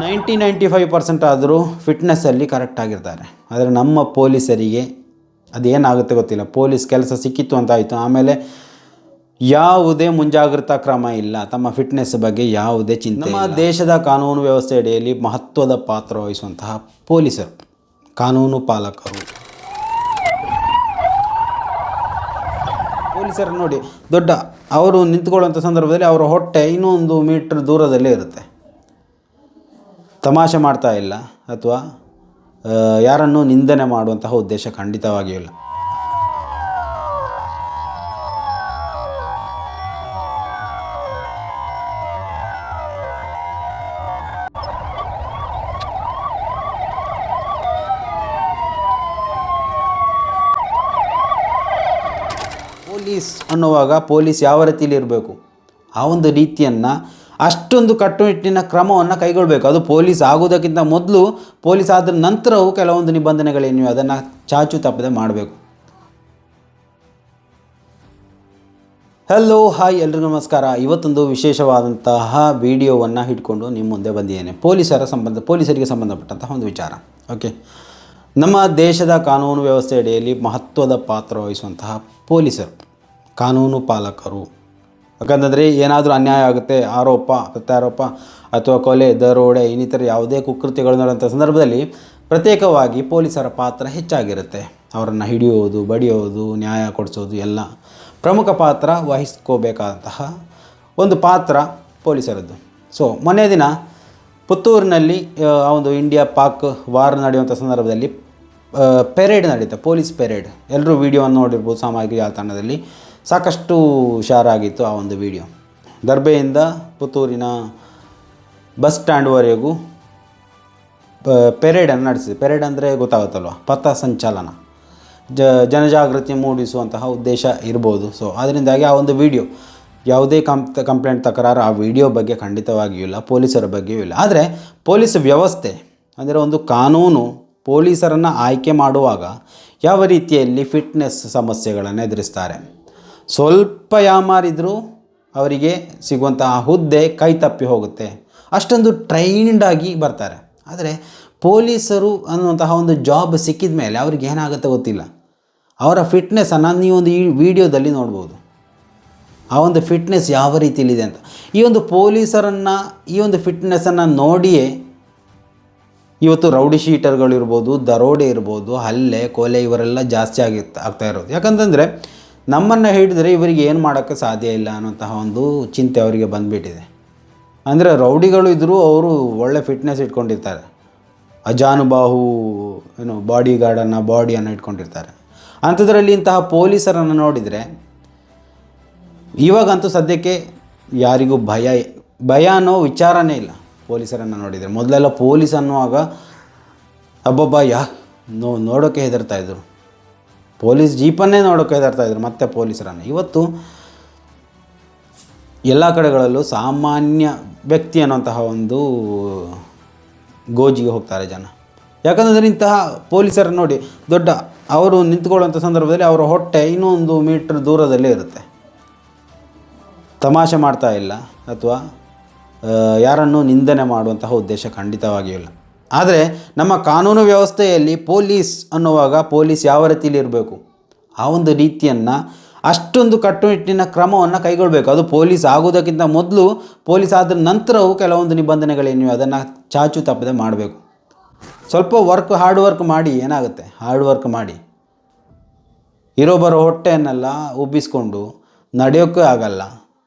Ninety ninety five percent ಆದರೂ ಫಿಟ್ನೆಸ್ಸಲ್ಲಿ ಕರೆಕ್ಟಾಗಿರ್ತಾರೆ ಆದರೆ ನಮ್ಮ ಪೊಲೀಸರಿಗೆ ಅದೇನಾಗುತ್ತೆ ಗೊತ್ತಿಲ್ಲ. ಪೊಲೀಸ್ ಕೆಲಸ ಸಿಕ್ಕಿತ್ತು ಅಂತ ಆಯಿತು. ಆಮೇಲೆ ಯಾವುದೇ ಮುಂಜಾಗ್ರತಾ ಕ್ರಮ ಇಲ್ಲ. ತಮ್ಮ ಫಿಟ್ನೆಸ್ ಬಗ್ಗೆ ಯಾವುದೇ ಚಿಂತೆ ನಮ್ಮ ದೇಶದ ಕಾನೂನು ವ್ಯವಸ್ಥೆ ಅಡಿಯಲ್ಲಿ ಮಹತ್ವದ ಪಾತ್ರ ವಹಿಸುವಂತಹ ಪೊಲೀಸರು ಕಾನೂನು ಪಾಲಕರು. ಪೊಲೀಸರು ನೋಡಿ ದೊಡ್ಡ ಅವರು ನಿಂತ್ಕೊಳ್ಳುವಂಥ ಸಂದರ್ಭದಲ್ಲಿ ಅವರ ಹೊಟ್ಟೆ ಇನ್ನೊಂದು ಮೀಟ್ರ್ ದೂರದಲ್ಲೇ ಇರುತ್ತೆ. ತಮಾಷೆ ಮಾಡ್ತಾ ಇಲ್ಲ ಅಥವಾ ಯಾರನ್ನು ನಿಂದನೆ ಮಾಡುವಂತಹ ಉದ್ದೇಶ ಖಂಡಿತವಾಗಿಯೂ ಇಲ್ಲ. ಪೊಲೀಸ್ ಅನ್ನುವಾಗ ಪೊಲೀಸ್ ಯಾವ ರೀತಿಯಲ್ಲಿ ಇರಬೇಕು? ಆ ಒಂದು ರೀತಿಯನ್ನು ಅಷ್ಟೊಂದು ಕಟ್ಟುನಿಟ್ಟಿನ ಕ್ರಮವನ್ನು ಕೈಗೊಳ್ಳಬೇಕು ಅದು ಪೊಲೀಸ್ ಆಗೋದಕ್ಕಿಂತ ಮೊದಲು ಪೊಲೀಸ್ ಆದ ನಂತರವೂ ಕೆಲವೊಂದು ನಿಬಂಧನೆಗಳೇನಿವೆ ಅದನ್ನು ಚಾಚು ತಪ್ಪದೆ ಮಾಡಬೇಕು. ಹಲೋ ಹಾಯ್ ಎಲ್ರಿಗೂ ನಮಸ್ಕಾರ. ಇವತ್ತೊಂದು ವಿಶೇಷವಾದಂತಹ ವಿಡಿಯೋವನ್ನು ಹಿಡ್ಕೊಂಡು ನಿಮ್ಮ ಮುಂದೆ ಬಂದಿದ್ದೇನೆ. ಪೊಲೀಸರ ಸಂಬಂಧ, ಪೊಲೀಸರಿಗೆ ಸಂಬಂಧಪಟ್ಟಂತಹ ಒಂದು ವಿಚಾರ. ಓಕೆ ನಮ್ಮ ದೇಶದ ಕಾನೂನು ವ್ಯವಸ್ಥೆ ಅಡಿಯಲ್ಲಿ ಮಹತ್ವದ ಪಾತ್ರ ವಹಿಸುವಂತಹ ಪೊಲೀಸರು, ಕಾನೂನು ಪಾಲಕರು. ಯಾಕಂತಂದರೆ ಏನಾದರೂ ಅನ್ಯಾಯ ಆಗುತ್ತೆ, ಆರೋಪ, ಪ್ರತ್ಯಾರೋಪ ಅಥವಾ ಕೊಲೆ, ದರೋಡೆ, ಇನ್ನಿತರ ಯಾವುದೇ ಕುಕೃತ್ಯಗಳು ನಡೆದಂಥ ಸಂದರ್ಭದಲ್ಲಿ ಪ್ರತ್ಯೇಕವಾಗಿ ಪೊಲೀಸರ ಪಾತ್ರ ಹೆಚ್ಚಾಗಿರುತ್ತೆ. ಅವರನ್ನು ಹಿಡಿಯೋದು, ಬಡಿಯೋದು, ನ್ಯಾಯ ಕೊಡಿಸೋದು ಎಲ್ಲ ಪ್ರಮುಖ ಪಾತ್ರ ವಹಿಸ್ಕೋಬೇಕಾದಂತಹ ಒಂದು ಪಾತ್ರ ಪೊಲೀಸರದ್ದು. ಸೊ ಮೊನ್ನೆ ದಿನ ಪುತ್ತೂರಿನಲ್ಲಿ, ಆ ಒಂದು ಇಂಡಿಯಾ ಪಾಕ್ ವಾರ್ ನಡೆಯುವಂಥ ಸಂದರ್ಭದಲ್ಲಿ ಪೆರೇಡ್ ನಡೀತಾ, ಪೊಲೀಸ್ ಪೆರೇಡ್. ಎಲ್ಲರೂ ವಿಡಿಯೋವನ್ನು ನೋಡಿರ್ಬೋದು, ಸಾಮಾಜಿಕ ಜಾಲತಾಣದಲ್ಲಿ. ಸಾಕಷ್ಟು ಹುಷಾರಾಗಿತ್ತು ಆ ಒಂದು ವಿಡಿಯೋ. ದರ್ಬೆಯಿಂದ ಪುತ್ತೂರಿನ ಬಸ್ ಸ್ಟ್ಯಾಂಡ್ವರೆಗೂ ಪೆರೇಡನ್ನು ನಡೆಸಿದೆ. ಪೆರೇಡ್ ಅಂದರೆ ಗೊತ್ತಾಗುತ್ತಲ್ವ? ಪಥ ಸಂಚಲನ. ಜ, ಜನಜಾಗೃತಿ ಮೂಡಿಸುವಂತಹ ಉದ್ದೇಶ ಇರ್ಬೋದು. ಸೊ ಅದರಿಂದಾಗಿ ಆ ಒಂದು ವಿಡಿಯೋ, ಯಾವುದೇ ಕಂಪ್, ಕಂಪ್ಲೇಂಟ್ ತಕರಾರು ಆ ವಿಡಿಯೋ ಬಗ್ಗೆ ಖಂಡಿತವಾಗಿಯೂ ಇಲ್ಲ, ಪೊಲೀಸರ ಬಗ್ಗೆಯೂ ಇಲ್ಲ. ಆದರೆ ಪೊಲೀಸ್ ವ್ಯವಸ್ಥೆ, ಅಂದರೆ ಒಂದು ಕಾನೂನು ಪೊಲೀಸರನ್ನು ಆಯ್ಕೆ ಮಾಡುವಾಗ ಯಾವ ರೀತಿಯಲ್ಲಿ ಫಿಟ್ನೆಸ್ ಸಮಸ್ಯೆಗಳನ್ನು ಎದುರಿಸ್ತಾರೆ? ಸ್ವಲ್ಪ ಯಾಮಾರಿದ್ರೂ ಅವರಿಗೆ ಸಿಗುವಂತಹ ಹುದ್ದೆ ಕೈ ತಪ್ಪಿ ಹೋಗುತ್ತೆ. ಅಷ್ಟೊಂದು ಟ್ರೈನ್ಡ್ ಆಗಿ ಬರ್ತಾರೆ. ಆದರೆ ಪೊಲೀಸರು ಅನ್ನುವಂತಹ ಒಂದು ಜಾಬ್ ಸಿಕ್ಕಿದ ಮೇಲೆ ಅವ್ರಿಗೆ ಏನಾಗುತ್ತೆ ಗೊತ್ತಿಲ್ಲ. ಅವರ ಫಿಟ್ನೆಸ್ಸನ್ನು ನೀವೊಂದು ಈ ವಿಡಿಯೋದಲ್ಲಿ ನೋಡ್ಬೋದು. ಆ ಒಂದು ಫಿಟ್ನೆಸ್ ಯಾವ ರೀತಿಯಲ್ಲಿದೆ ಅಂತ. ಈ ಒಂದು ಪೊಲೀಸರನ್ನು, ಈ ಒಂದು ಫಿಟ್ನೆಸ್ಸನ್ನು ನೋಡಿಯೇ ಇವತ್ತು ರೌಡಿ ಶೀಟರ್ಗಳಿರ್ಬೋದು, ದರೋಡೆ ಇರ್ಬೋದು, ಹಲ್ಲೆ, ಕೊಲೆ ಇವರೆಲ್ಲ ಜಾಸ್ತಿ ಆಗಿ ಆಗ್ತಾ ಇರೋದು. ಯಾಕಂತಂದರೆ ನಮ್ಮನ್ನು ಹಿಡಿದ್ರೆ ಇವರಿಗೆ ಏನು ಮಾಡೋಕ್ಕೆ ಸಾಧ್ಯ ಇಲ್ಲ ಅನ್ನೋಂತಹ ಒಂದು ಚಿಂತೆ ಅವರಿಗೆ ಬಂದುಬಿಟ್ಟಿದೆ. ಅಂದರೆ ರೌಡಿಗಳು ಇದ್ದರೂ ಅವರು ಒಳ್ಳೆ ಫಿಟ್ನೆಸ್ ಇಟ್ಕೊಂಡಿರ್ತಾರೆ. ಅಜಾನುಬಾಹು, ಏನು ಬಾಡಿ ಗಾರ್ಡನ್ನು ಬಾಡಿಯನ್ನು ಇಟ್ಕೊಂಡಿರ್ತಾರೆ. ಅಂಥದ್ರಲ್ಲಿ ಇಂತಹ ಪೊಲೀಸರನ್ನು ನೋಡಿದರೆ ಇವಾಗಂತೂ ಸದ್ಯಕ್ಕೆ ಯಾರಿಗೂ ಭಯ ಭಯ ಅನ್ನೋ ವಿಚಾರನೇ ಇಲ್ಲ ಪೊಲೀಸರನ್ನು ನೋಡಿದರೆ. ಮೊದಲೆಲ್ಲ ಪೊಲೀಸ್ ಅನ್ನುವಾಗ ಅಬ್ಬಬ್ಬ, ಯಾ, ನೋ ನೋಡೋಕ್ಕೆ ಹೆದರ್ತಾ ಇದ್ರು. ಪೊಲೀಸ್ ಜೀಪನ್ನೇ ನೋಡೋಕೆ ತರ್ತಾ ಇದ್ರು, ಮತ್ತೆ ಪೊಲೀಸರನ್ನು. ಇವತ್ತು ಎಲ್ಲ ಕಡೆಗಳಲ್ಲೂ ಸಾಮಾನ್ಯ ವ್ಯಕ್ತಿ ಅನ್ನುವಂತಹ ಒಂದು ಗೋಜಿಗೆ ಹೋಗ್ತಾರೆ ಜನ. ಯಾಕಂದರೆ ಇಂತಹ ಪೊಲೀಸರು ನೋಡಿ, ದೊಡ್ಡ ಅವರು ನಿಂತ್ಕೊಳ್ಳುವಂಥ ಸಂದರ್ಭದಲ್ಲಿ ಅವರ ಹೊಟ್ಟೆ ಇನ್ನೊಂದು ಮೀಟ್ರ್ ದೂರದಲ್ಲೇ ಇರುತ್ತೆ. ತಮಾಷೆ ಮಾಡ್ತಾ ಇಲ್ಲ, ಅಥವಾ ಯಾರನ್ನು ನಿಂದನೆ ಮಾಡುವಂತಹ ಉದ್ದೇಶ ಖಂಡಿತವಾಗಿಯೂ ಇಲ್ಲ. ಆದರೆ ನಮ್ಮ ಕಾನೂನು ವ್ಯವಸ್ಥೆಯಲ್ಲಿ ಪೊಲೀಸ್ ಅನ್ನುವಾಗ ಪೊಲೀಸ್ ಯಾವ ರೀತಿಯಲ್ಲಿ ಇರಬೇಕು? ಆ ಒಂದು ರೀತಿಯನ್ನು ಅಷ್ಟೊಂದು ಕಟ್ಟುನಿಟ್ಟಿನ ಕ್ರಮವನ್ನು ಕೈಗೊಳ್ಳಬೇಕು ಅದು ಪೊಲೀಸ್ ಆಗೋದಕ್ಕಿಂತ ಮೊದಲು ಪೊಲೀಸ್ ಆದ ನಂತರವೂ ಕೆಲವೊಂದು ನಿಬಂಧನೆಗಳೇನಿವೆ ಅದನ್ನು ಚಾಚು ತಪ್ಪದೆ ಮಾಡಬೇಕು. ಸ್ವಲ್ಪ ವರ್ಕ್ ಹಾರ್ಡ್ ವರ್ಕ್ ಮಾಡಿ ಏನಾಗುತ್ತೆ? ಹಾರ್ಡ್ ವರ್ಕ್ ಮಾಡಿ. ಇರೋ ಬರೋ ಹೊಟ್ಟೆಯನ್ನೆಲ್ಲ ಉಬ್ಬಿಸ್ಕೊಂಡು ನಡೆಯೋಕ್ಕೂ ಆಗಲ್ಲ.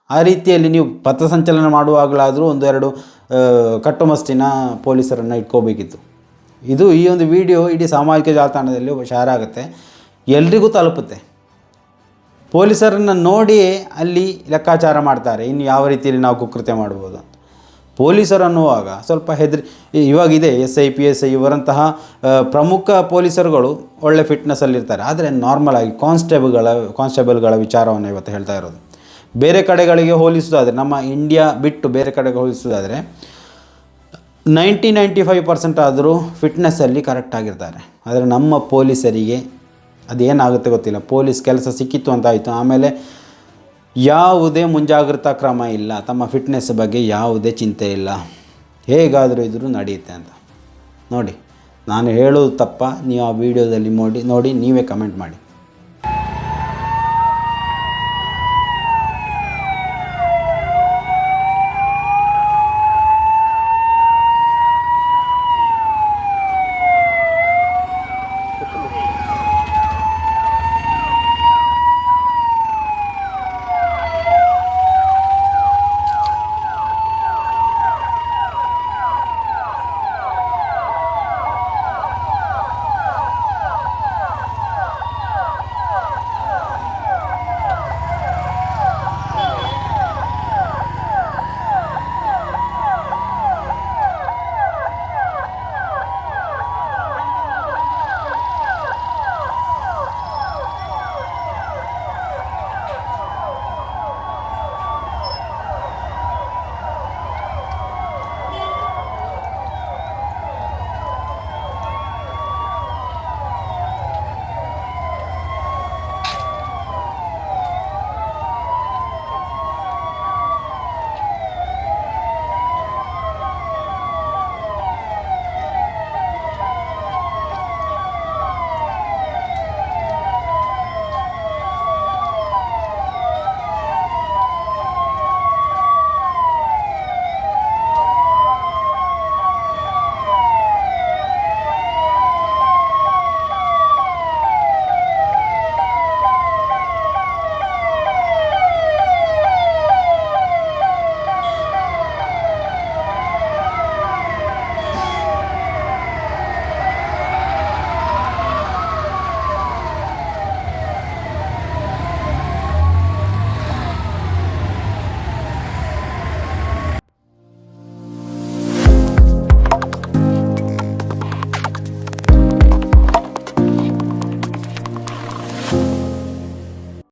ಆ ರೀತಿಯಲ್ಲಿ ನೀವು ಪಥಸಂಚಲನ ಮಾಡುವಾಗಲಾದರೂ ಒಂದೆರಡು ಕಟ್ಟುಮಸ್ತಿನ ಪೊಲೀಸರನ್ನು ಇಟ್ಕೋಬೇಕಿತ್ತು. ಇದು ಈ ಒಂದು ವಿಡಿಯೋ ಇಡೀ ಸಾಮಾಜಿಕ ಜಾಲತಾಣದಲ್ಲಿ ಶೇರ್ ಆಗುತ್ತೆ. ಎಲ್ರಿಗೂ ತಲುಪುತ್ತೆ. ಪೊಲೀಸರನ್ನು ನೋಡಿ ಅಲ್ಲಿ ಲೆಕ್ಕಾಚಾರ ಮಾಡ್ತಾರೆ. ಇನ್ನು ಯಾವ ರೀತಿಯಲ್ಲಿ ನಾವು ಕುಕೃತ್ಯ ಮಾಡ್ಬೋದು ಅಂತ. ಪೊಲೀಸರು ಅನ್ನುವಾಗ ಸ್ವಲ್ಪ ಹೆದರಿ ಇವಾಗಿದೆ S I, P S I ಇವರಂತಹ ಪ್ರಮುಖ ಪೊಲೀಸರುಗಳು ಒಳ್ಳೆ ಫಿಟ್ನೆಸ್ಸಲ್ಲಿರ್ತಾರೆ ಆದರೆ ನಾರ್ಮಲ್ ಆಗಿ ಕಾನ್ಸ್ಟೇಬಲ್ಗಳ ಕಾನ್ಸ್ಟೇಬಲ್ಗಳ ವಿಚಾರವನ್ನು ಇವತ್ತು ಹೇಳ್ತಾ ಇರೋದು. ಬೇರೆ ಕಡೆಗಳಿಗೆ ಹೋಲಿಸೋದಾದರೆ, ನಮ್ಮ ಇಂಡಿಯಾ ಬಿಟ್ಟು ಬೇರೆ ಕಡೆಗೆ ಹೋಲಿಸೋದಾದರೆ, ನೈಂಟಿ ನೈಂಟಿ ಫೈವ್ ಪರ್ಸೆಂಟ್ ಆದರೂ ಫಿಟ್ನೆಸ್ಸಲ್ಲಿ ಕರೆಕ್ಟಾಗಿರ್ತಾರೆ ಆದರೆ ನಮ್ಮ ಪೊಲೀಸರಿಗೆ ಅದೇನಾಗುತ್ತೆ ಗೊತ್ತಿಲ್ಲ. ಪೊಲೀಸ್ ಕೆಲಸ ಸಿಕ್ಕಿತ್ತು ಅಂತ ಆಯಿತು. ಆಮೇಲೆ ಯಾವುದೇ ಮುಂಜಾಗ್ರತಾ ಕ್ರಮ ಇಲ್ಲ. ತಮ್ಮ ಫಿಟ್ನೆಸ್ ಬಗ್ಗೆ ಯಾವುದೇ ಚಿಂತೆ ಇಲ್ಲ. ಹೇಗಾದರೂ ಇದ್ರೂ ನಡೆಯುತ್ತೆ ಅಂತ. ನೋಡಿ, ನಾನು ಹೇಳೋದು ತಪ್ಪ. ನೀವು ಆ ವಿಡಿಯೋದಲ್ಲಿ ನೋಡಿ ನೋಡಿ, ನೀವೇ ಕಮೆಂಟ್ ಮಾಡಿ.